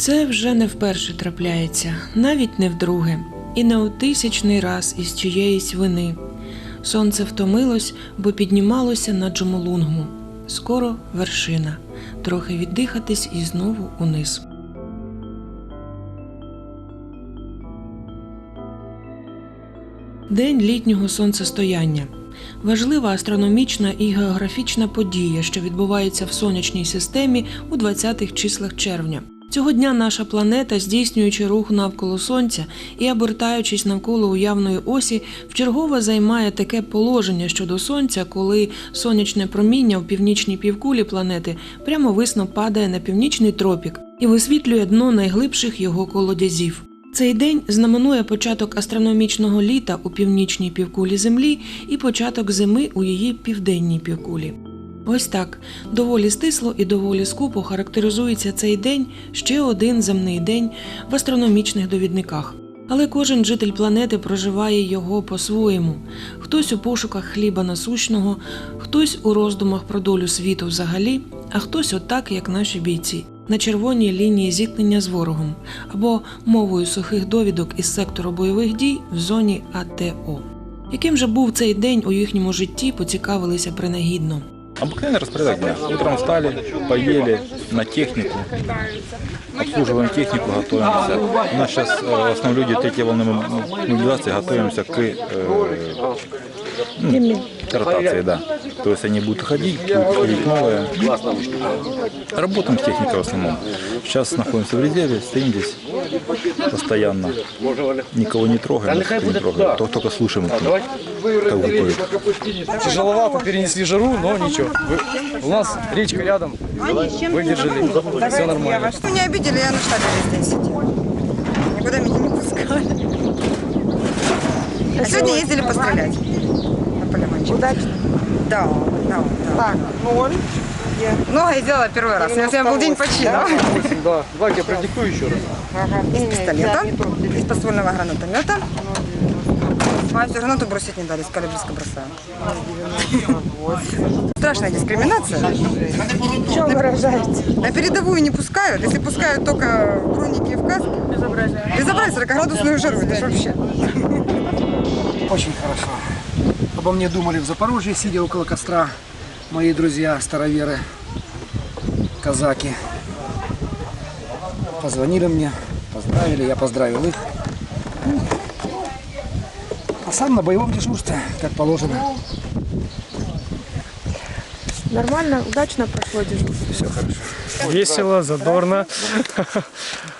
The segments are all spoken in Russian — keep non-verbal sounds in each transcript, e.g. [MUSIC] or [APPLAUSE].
Це вже не вперше трапляється, навіть не вдруге, і не у тисячний раз із чиєїсь вини. Сонце втомилось, бо піднімалося на Джомолунгму. Скоро вершина, трохи віддихатись і знову униз. День літнього сонцестояння. Важлива астрономічна і географічна подія, що відбувається в сонячній системі у 20-х числах червня. Цього дня наша планета, здійснюючи рух навколо сонця і обертаючись навколо уявної осі, вчергове займає таке положення щодо сонця, коли сонячне проміння в північній півкулі планети прямовисно падає на північний тропік і висвітлює дно найглибших його колодязів. Цей день знаменує початок астрономічного літа у північній півкулі Землі і початок зими у її південній півкулі. Ось так доволі стисло і доволі скупо характеризується цей день ще один земний день в астрономічних довідниках. Але кожен житель планети проживає його по-своєму. Хтось у пошуках хліба насущного, хтось у роздумах про долю світу взагалі, а хтось отак, як наші бійці, на червоній лінії зіткнення з ворогом або мовою сухих довідок із сектору бойових дій в зоні АТО. Яким же був цей день у їхньому житті, поцікавилися принагідно. Обыкновенный распорядок дня. Утром встали, поели на технику, обслуживаем технику, готовимся. У нас сейчас в основном люди третьей волны мобилизации готовимся к, э, ну, ротации, да. То есть они будут ходить, будут ходить новые. Работаем с техникой в основном. Сейчас находимся в резерве, стоим здесь постоянно. Никого не трогаем, никого не трогаем. Только, только слушаем, как выходит. Тяжеловато перенесли жару, но ничего. Вы- у нас речка рядом, выдержали, все нормально. Что не обидели, я на штабе весь день сидела. Никуда меня не пускали. А сегодня ездили пострелять на полигончик. Удачно? Да, да, да. Так, ноль. Много я сделала первый раз. Я сегодня был день почина. Да, давайте я продиктую еще раз. Из пистолета, из подствольного гранатомета. Мать гранату бросить не дали, сказали, близко бросаю. Страшная дискриминация. Что выражаете? На передовую не пускают. Если пускают только в бронике и в каске. Безобразие. Безобразие, 40-градусную жару. Это вообще. Очень хорошо. Обо мне думали в Запорожье, сидя около костра, мои друзья, староверы, казаки. Позвонили мне, поздравили, я поздравил их. А сам на боевом дежурстве, как положено. Нормально, удачно прошло дежурство. Все хорошо. Весело, задорно. [LAUGHS]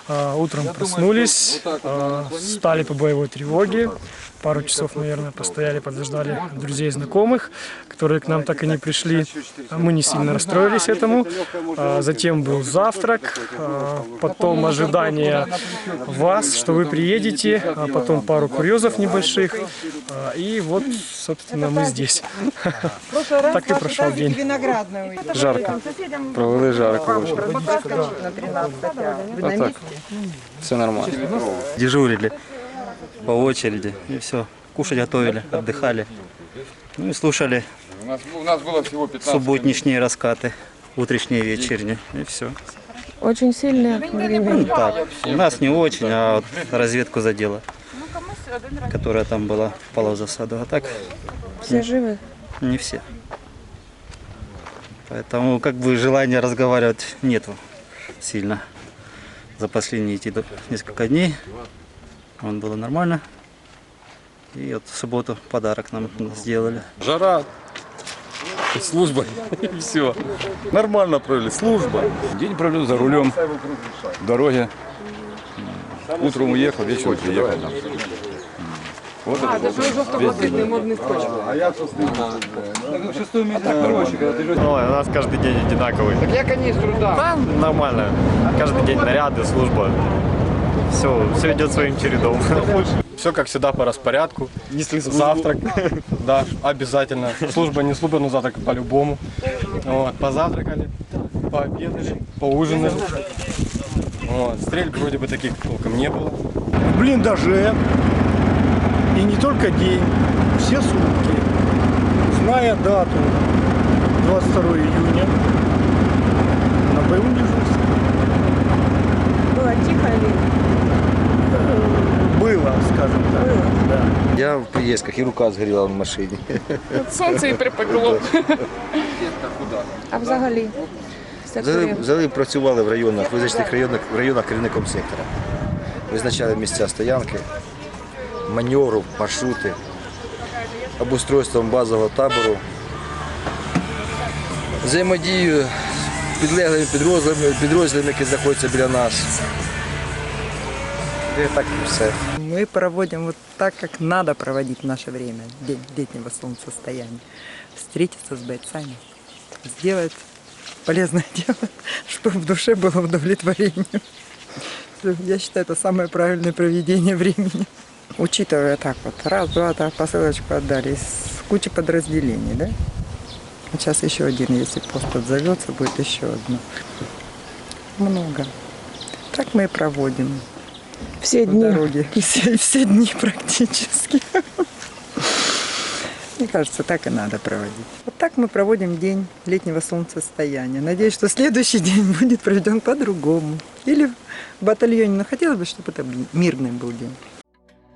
А, Утром проснулись, а, встали по боевой тревоге. Пару часов, наверное, постояли, подождали друзей и знакомых, которые к нам так и не пришли. Мы не сильно расстроились этому. А, Затем был завтрак, а, потом ожидание вас, что вы приедете, а потом пару курьезов небольших. А, И вот, собственно, мы здесь. [LAUGHS] Так и прошел день. Жарко. Провели жарко очень. А так, все нормально. Дежурили по очереди и все. Кушать готовили, отдыхали. Ну и слушали У нас, у нас было всего 15 субботничные раскаты, утренние, вечерние. И все. Очень сильное время. Так, у нас не очень, а вот разведку задела, которая там была, впала в засаду. А так Все живы? не все. Поэтому как бы желания разговаривать нету сильно. За последние эти несколько дней он было нормально. И вот в субботу подарок нам сделали. Жара, служба и все. Нормально провели, служба. День провел за рулем в дороге. Утром уехал, вечером приехал. Вот это весь день. Ой, у нас каждый день одинаковый. Так я канистру дам. нормально. Каждый день наряды, служба. Все, все идет своим чередом. Все как всегда по распорядку. Несли завтрак. Да, обязательно. Служба не служба, но завтрак по-любому. Вот, позавтракали, пообедали, поужинали. Вот, стрельб вроде бы таких толком не было. В блиндаже. И не только день, все сутки. Зная дату 22 июня на боевом дежурстве. Было было тихо или Было, скажем так. было? Да. Я в поездках, и рука сгорела в машине. Сонце і припекло. А взагалі? Взагалі, Секторів? взагалі працювали в районах, визначених районах, в районах керівником сектора. Визначали місця стоянки, маневру, маршрути, обустройством базового табору, взаємодію з підлеглими підрозділами, підрозділами, які знаходяться біля нас. І так і все. Мы проводим вот так, как надо проводить наше время, день летнего солнцестояния. Встретиться с бойцами, сделать полезное [LAUGHS] дело, чтобы в душе было удовлетворение. Я считаю, это самое правильное проведение времени. Учитывая так вот, раз, два, так, посылочку отдали, из кучи подразделений, да? Сейчас еще один, если пост отзовется, будет еще одно. Много. Так мы и проводим Всі в дні. дороге. [LAUGHS] Все, все дни практически. Мне кажется, так и надо проводить. Вот так мы проводим день летнего солнцестояния. Надеюсь, что следующий [LAUGHS] день будет проведен по-другому. Или в батальоне. Но хотелось бы, чтобы это мирный был день.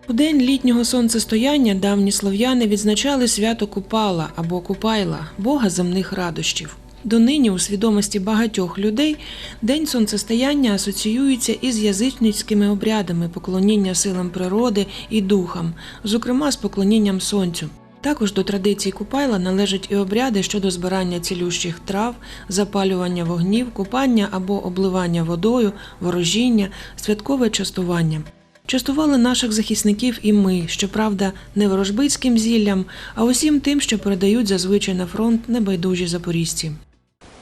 У день літнього сонцестояння давні слов'яни відзначали свято Купала або Купайла, бога земних радощів. Донині у свідомості багатьох людей день сонцестояння асоціюється із язичницькими обрядами поклоніння силам природи і духам, зокрема з поклонінням сонцю. Також до традицій Купайла належать і обряди щодо збирання цілющих трав, запалювання вогнів, купання або обливання водою, ворожіння, святкове частування. Частували наших захисників і ми, щоправда, не ворожбицьким зіллям, а усім тим, що передають зазвичай на фронт небайдужі запорізьці.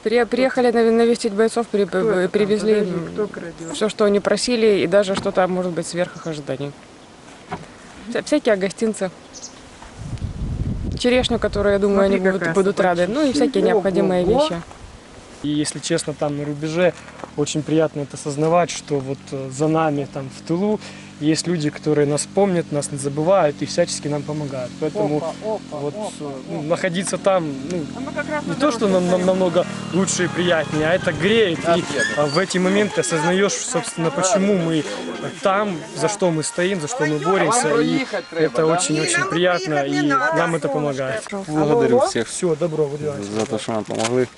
При- Приехали нав- навестить бойцов, при- при- привезли все, что они просили, и даже что-то, может быть, сверх их ожиданий. Вся- Всякие гостинцы. Черешню, которую, я думаю, Смотри, они будут, будут рады. Ну и всякие необходимые Ого-го. вещи. И если честно, там на рубеже очень приятно это осознавать, что вот э, за нами там в тылу есть люди, которые нас помнят, нас не забывают и всячески нам помогают. Поэтому вот э, ну, находиться там ну, не то, что нам, нам намного лучше и приятнее, а это греет. И а, в эти моменты осознаешь, собственно, почему мы там, за что мы стоим, за что мы боремся. И это очень-очень приятно, и нам это помогает. Благодарю всех Все, добро, за то, что нам помогли.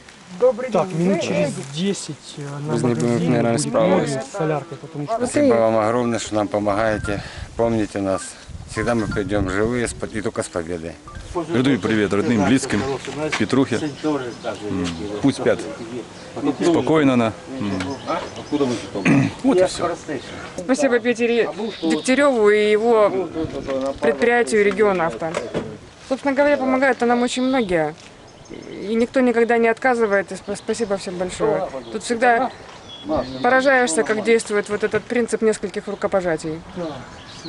Так, минут через 10 э, на Без них бы магазине наверное, будет справились. модно с соляркой, потому что Спасибо вам огромное, что нам помогаете. Помните нас. Всегда мы придем живые с и только с победой. Передаю привет родным, близким, Петрухе. М, Пусть спят спокойно. на. М. [CLEARS THROAT] Вот и все. Спасибо Петере Дегтяреву и его предприятию «Регион Авто». Собственно говоря, помогают-то нам очень многие. И никто никогда не отказывает. И сп- спасибо всем большое. Тут всегда поражаешься, как действует вот этот принцип нескольких рукопожатий.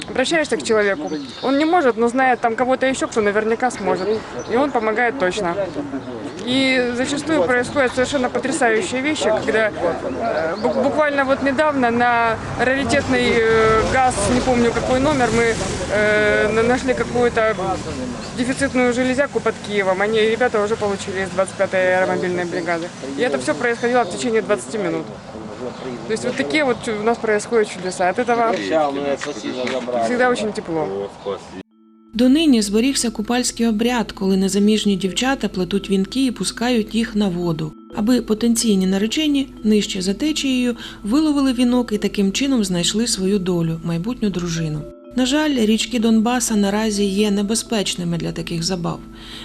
Обращаешься к человеку, он не может, но знает там кого-то еще, кто наверняка сможет. И он помогает точно. И зачастую происходят совершенно потрясающие вещи, когда э, бу- буквально вот недавно на раритетный э, газ, не помню какой номер, мы э, на- нашли какую-то дефицитную железяку под Киевом. Они, ребята, уже получили из 25-й аэромобильной бригады. И это все происходило в течение 20 минут. То есть вот такие вот у нас происходят чудеса. От этого всегда очень тепло. Донині зберігся купальський обряд, коли незаміжні дівчата плетуть вінки і пускають їх на воду, аби потенційні наречені нижче за течією виловили вінок і таким чином знайшли свою долю, майбутню дружину. На жаль, річки Донбаса наразі є небезпечними для таких забав.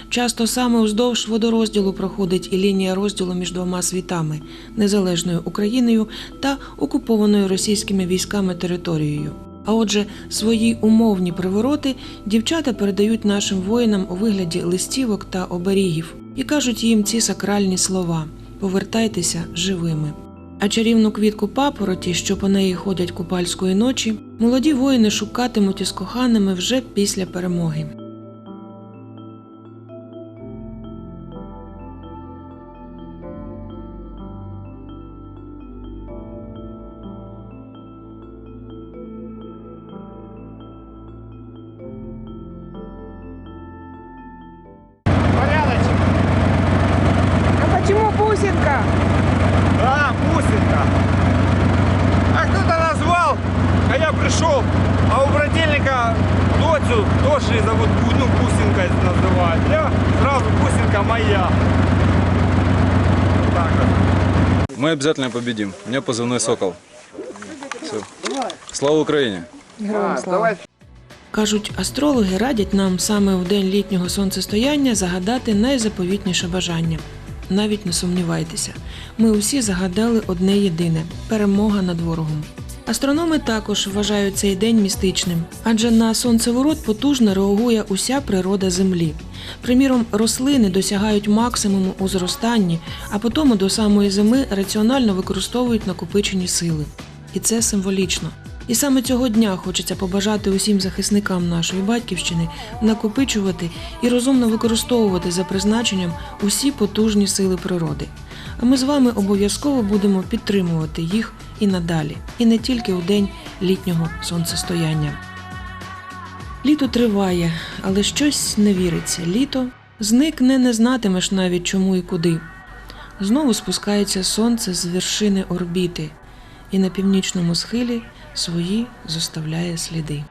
Часто саме уздовж водорозділу проходить і лінія розділу між двома світами незалежною Україною та окупованою російськими військами територією. А отже, свої умовні привороти дівчата передають нашим воїнам у вигляді листівок та оберігів і кажуть їм ці сакральні слова: повертайтеся живими. А чарівну квітку папороті, що по неї ходять купальської ночі, молоді воїни шукатимуть із коханими вже після перемоги. Мы обязательно победим. У меня позывной «Сокол». Все. Слава Україні! Кажуть, астрологи радять нам саме у день літнього сонцестояння загадати найзаповітніше бажання. Навіть не сумнівайтеся, ми усі загадали одне єдине перемога над ворогом. Астрономи також вважають цей день містичним, адже на сонцеворот потужно реагує уся природа Землі. Приміром, рослини досягають максимуму у зростанні, а потому до самої зими раціонально використовують накопичені сили. І це символічно. І саме цього дня хочеться побажати усім захисникам нашої батьківщини накопичувати і розумно використовувати за призначенням усі потужні сили природи. А ми з вами обов'язково будемо підтримувати їх і надалі, і не тільки у день літнього сонцестояння. Літо триває, але щось не віриться. Літо зникне, не знатимеш навіть чому і куди. Знову спускається сонце з вершини орбіти, і на північному схилі свої зоставляє сліди.